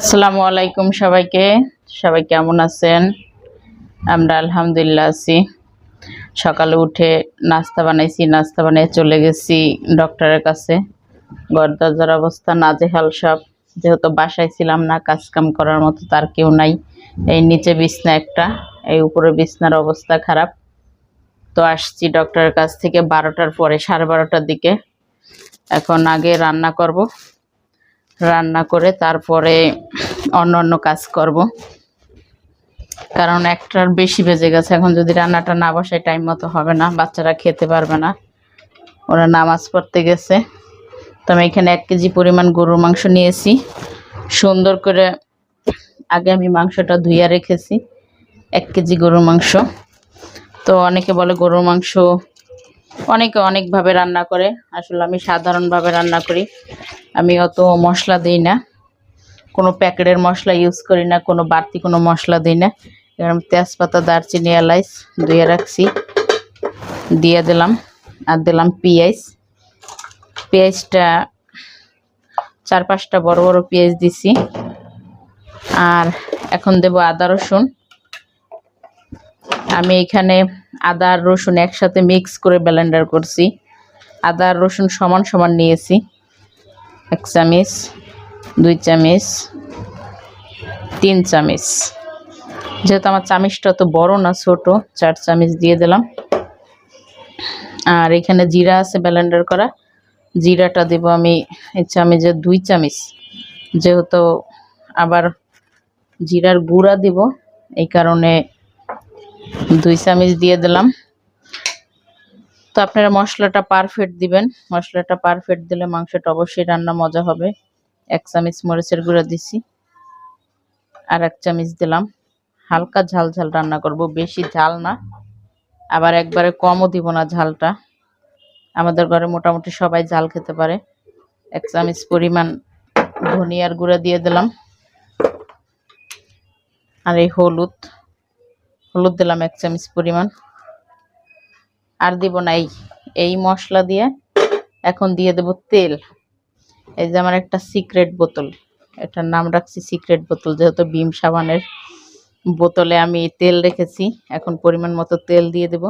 আসসালামু আলাইকুম সবাইকে। সবাই কেমন আছেন? আমরা আলহামদুলিল্লাহ আছি। সকালে উঠে নাস্তা বানাইছি, নাস্তা বানিয়ে চলে গেছি ডক্টরের কাছে। গরদাজার অবস্থা নাজেহাল সব। যেহেতু বাসায় ছিলাম না কাজ কাম করার মতো তার কেউ নাই। এই নিচে বিছনা একটা, এই উপরে বিছনার অবস্থা খারাপ। তো আসছি ডক্টরের কাছ থেকে বারোটার পরে, সাড়ে বারোটার দিকে। এখন আগে রান্না করব। রান্না করে তারপরে অন্য অন্য কাজ করব। কারণ একটার বেশি বেজে গেছে। এখন যদি রান্নাটা না বসায় টাইম মতো হবে না, বাচ্চারা খেতে পারবে না। ওরা নামাজ পড়তে গেছে। তো আমি এখানে এক কেজি পরিমাণ গরুর মাংস নিয়েছি। সুন্দর করে আগে আমি মাংসটা ধুইয়া রেখেছি। এক কেজি গরুর মাংস। তো অনেকে বলে গরুর মাংস অনেকে অনেকভাবে রান্না করে। আসলে আমি সাধারণভাবে রান্না করি। আমি অত মশলা দিই না। কোনো প্যাকেটের মশলা ইউজ করি না, কোনো বাড়তি কোনো মশলা দিই না। এরকম তেজপাতা, দারচিনি, এলাইচ ধুয়ে রাখছি। দিয়ে দিলাম। আর দিলাম পেঁয়াজ। পেঁয়াজটা চার পাঁচটা বড় বড় পেঁয়াজ দিছি। আর এখন দেব আদা রসুন। আমি এখানে আদা আর রসুন একসাথে মিক্স করে ব্লেন্ডার করছি। আদা আর রসুন সমান সমান নিয়েছি। এক চামিচ, দুই চামিচ, তিন চামিচ। যেহেতু আমার চামিচটা তো বড় না, ছোট, চার চামিচ দিয়ে দিলাম। আর এখানে জিরা আছে ব্লেন্ডার করা। জিরাটা দেব আমি এই দুই চামিচ। যেহেতু আবার জিরার গুঁড়া দিব, এই কারণে দুই চামিচ দিয়ে দিলাম। তো আপনারা মশলাটা পারফেক্ট দিবেন। মশলাটা পারফেক্ট দিলে মাংসটা অবশ্যই রান্না মজা হবে। এক চামচ মরিচের গুঁড়া দিছি। আর এক চামচ দিলাম। হালকা ঝাল ঝাল রান্না করব। বেশি ঝাল না। আবার একবারে কমও দিব না ঝালটা। আমাদের ঘরে মোটামুটি সবাই ঝাল খেতে পারে। এক চামচ পরিমাণ ধনিয়ার গুঁড়া দিয়ে দিলাম। আর এই হলুদ। হলুদ দিলাম এক চামচ পরিমাণ। আর দিব না এই এই মশলা দিয়ে। এখন দিয়ে দেব তেল। এই যে আমার একটা সিক্রেট বোতল। এটার নাম রাখছি সিক্রেট বোতল, যেহেতু বিম সাবানের বোতলে আমি তেল রেখেছি, এখন পরিমাণ মতো তেল দিয়ে দেব।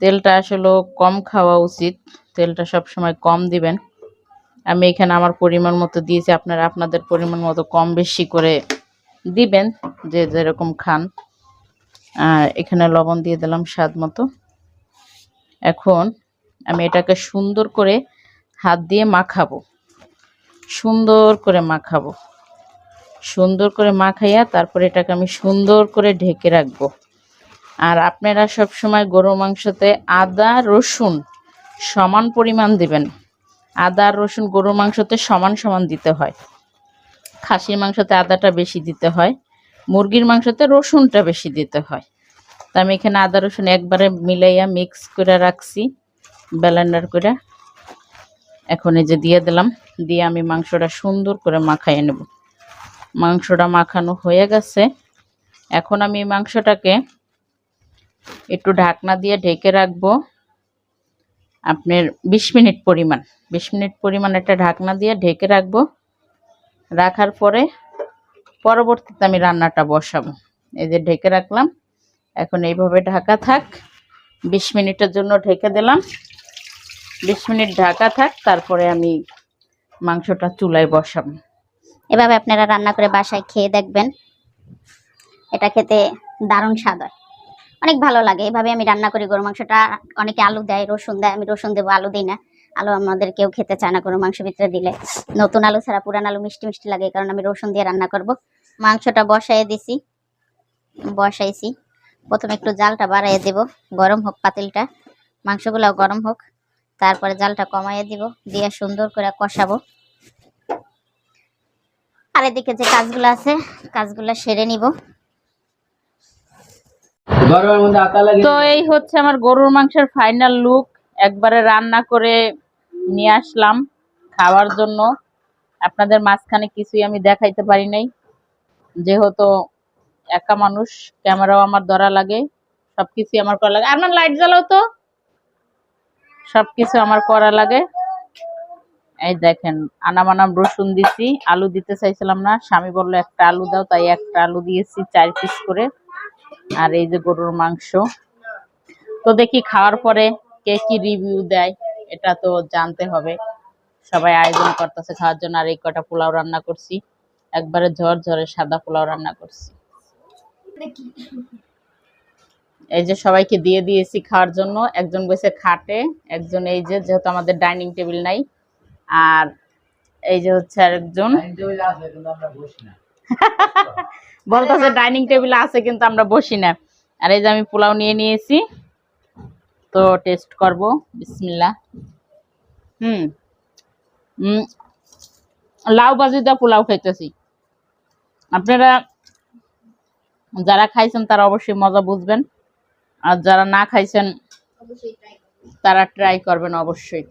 তেলটা আসলে কম খাওয়া উচিত, তেলটা সব সময় কম দিবেন। আমি এখানে আমার পরিমাণ মতো দিয়েছি, আপনারা আপনাদের পরিমাণ মতো কম বেশি করে দিবেন, যে যেরকম খান। আর এখানে লবণ দিয়ে দিলাম স্বাদ মতো। এখন আমি এটাকে সুন্দর করে হাত দিয়ে মাখাবো। সুন্দর করে মাখাবো। সুন্দর করে মাখাইয়া তারপরে এটাকে আমি সুন্দর করে ঢেকে রাখব। আর আপনারা সব সময় গরু মাংসতে আদা, রসুন সমান পরিমাণ দিবেন। আদা আর রসুন গরুর মাংসতে সমান সমান দিতে হয়। খাসির মাংসতে আদাটা বেশি দিতে হয়। মুরগির মাংসতে রসুনটা বেশি দিতে হয়। তো আমি এখানে আদা রসুন একবারে মিলাইয়া মিক্স করে রাখছি ব্লেন্ডার করে। এখন এই যে দিয়ে দিলাম, দিয়ে আমি মাংসটা সুন্দর করে মাখাইয়ে নেব। মাংসটা মাখানো হয়ে গেছে। এখন আমি মাংসটাকে একটু ঢাকনা দিয়ে ঢেকে রাখব। আপনার বিশ মিনিট পরিমাণ, বিশ মিনিট পরিমাণ একটা ঢাকনা দিয়ে ঢেকে রাখব। রাখার পরে পরবর্তীতে আমি রান্নাটা বসাবো। এই যে ঢেকে রাখলাম। এখন এইভাবে ঢাকা থাক। বিশ মিনিটের জন্য ঢেকে দিলাম। বিশ মিনিট ঢাকা থাক, তারপরে আমি মাংসটা চুলায় বসাবো। এভাবে আপনারা রান্না করে বাসায় খেয়ে দেখবেন। এটা খেতে দারুণ স্বাদ হয়। অনেক ভালো লাগে। এভাবে আমি রান্না করি। গরু মাংসটা অনেকে আলু দেয়, রসুন দেয়। আমি রসুন দেবো, আলু দিই না। আলু আমাদের কেউ খেতে চায় না গরু মাংস ভিতরে দিলে। নতুন আলু ছাড়া পুরান আলু মিষ্টি মিষ্টি লাগে কারণ আমি রসুন দিয়ে রান্না করব। মাংসটা বসাই দিছি বসাইছি। প্রথমে একটু জালটা বাড়াইয়ে দেব গরম হোক পাতিলটা। মাংসগুলাও গরম হোক তারপরে জালটা কমাইয়ে দিব দিয়ে সুন্দর করে কষাবো। আর এদিকে যে কাজগুলো আছে কাজগুলো সেরে নিব। তো এই হচ্ছে আমার গরুর মাংসের ফাইনাল লুক একবারে রান্না করে নিয়ে আসলাম খাওয়ার জন্য। আপনাদের মাঝখানে কিছুই আমি দেখাইতে পারি নাই। যেহেতু একা মানুষ, ক্যামেরাও আমার ধরা লাগে সবকিছু আমার করা লাগে। আমার লাইট জ্বালাও তো। সবকিছু আমার করা লাগে। এই দেখেন আনাম আনাম রসুন দিছি, আলু দিতে চাইছিলাম না। স্বামী বলল, একটা আলু দাও। তাই একটা আলু দিয়েছি, চার পিস করে। আর এই যে গরুর মাংস। তো দেখি খাওয়ার পরে কে কি রিভিউ দেয় এটা তো জানতে হবে। সবাই আয়োজন করতেছে খাওয়ার জন্য আর এই কটা পোলাও রান্না করছি। একবারে ঝর ঝরে সাদা পোলাও রান্না করছি। এই যে সবাইকে দিয়ে দিয়েছি খাওয়ার জন্য। একজন বসে খাটে একজন এই যে যেহেতু আমাদের ডাইনিং টেবিল নাই। আর এই যে হচ্ছে আরেকজন। বলতেছে ডাইনিং টেবিল আছে কিন্তু আমরা বসি না। আর এই যে আমি পোলাও নিয়ে নিয়েছি। তো টেস্ট করব বিসমিল্লা হুম লাউ দা পোলাও খাইতেছি। আপনারা যারা খাইছেন তারা অবশ্যই মজা বুঝবেন, আর যারা না খাইছেন, তারা ট্রাই করবেন অবশ্যই।